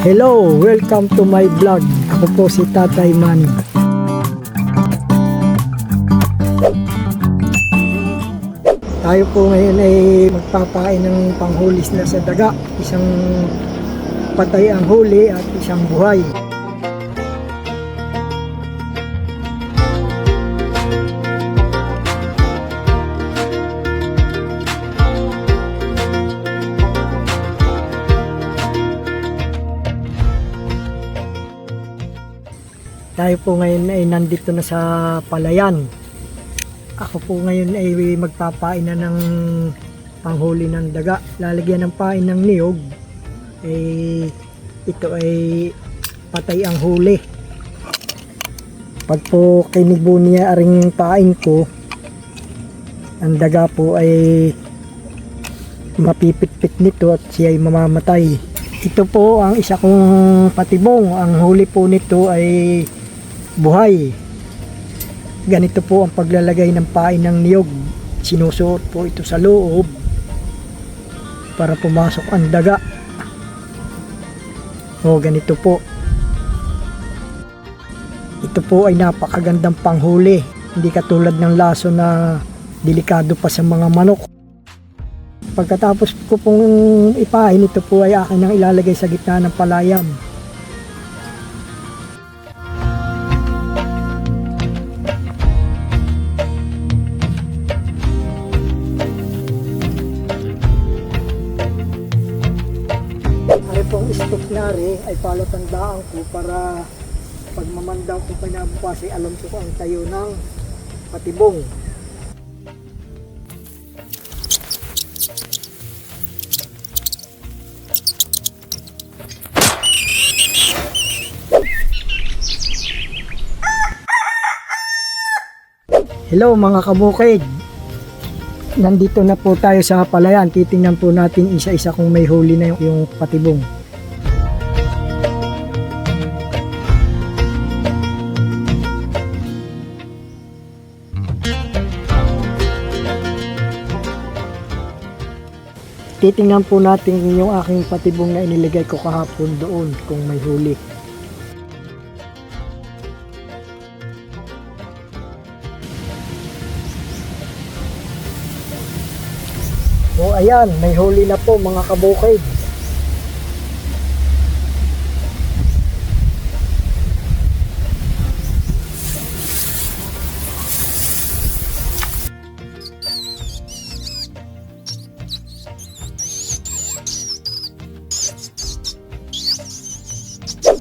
Hello, welcome to my vlog. Ako po si Tatay Manny. Tayo po ngayon ay magpapain ng panghulis na sa daga. Isang patay ang huli at isang buhay. Tayo po ngayon ay nandito na sa palayan. Ako po ngayon ay magpapain na ng panghuli ng daga. Lalagyan ng pain ng niyog. Eh, ito ay patay ang huli. Pag po kinibo niya aring pain ko, ang daga po ay mapipit-pit nito at siya ay mamamatay. Ito po ang isa kong patibong. Ang huli po nito ay buhay. Ganito po ang paglalagay ng pain ng niyog. Sinusuot po ito sa loob para pumasok ang daga. O ganito po. Ito po ay napakagandang panghuli. Hindi katulad ng laso na delikado pa sa mga manok. Pagkatapos ko pong ipahin, ito po ay akin ang ilalagay sa gitna ng palayam. Nari ay palatandaan ko para pag mamandaw ko pinabukas ay alam ko ang tayo ng patibong. Hello mga kabukid. Nandito na po tayo sa palayan. Titingnan po natin isa-isa kung may huli na yung, yung patibong. Titingnan po natin yung aking patibong na inilagay ko kahapon doon kung may huli. O ayan, may huli na po mga kabukid.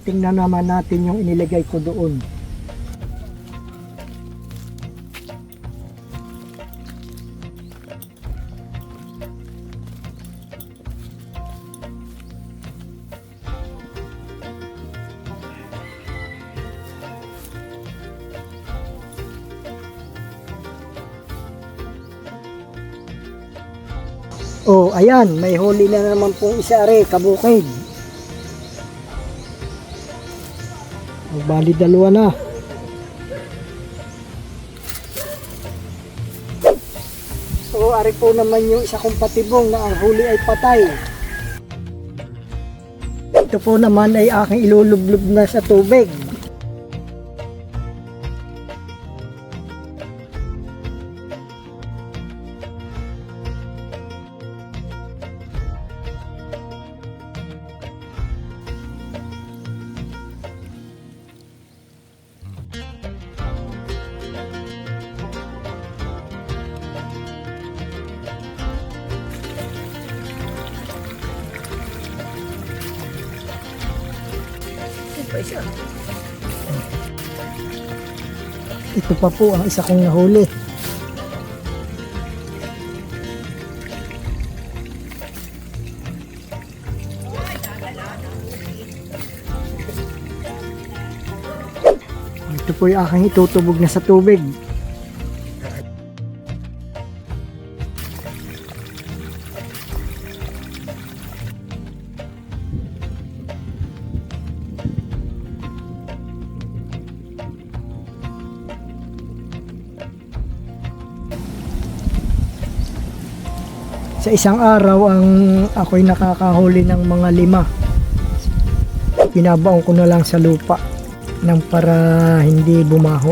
Tingnan naman natin yung inilagay ko doon. Oh, ayan, may huli na naman pong isa are, kabukid. Bali dalawa na. So, ari po naman yung isa kong patibong na ang huli ay patay. Ito po naman ay aking ilulublob na sa tubig. Ito pa po ang isa kong nahuli. Ito po yung aking itutubog na sa tubig. Sa isang araw ang ako'y nakakahuli ng mga lima. Pinabaon ko na lang sa lupa nang para hindi bumaho.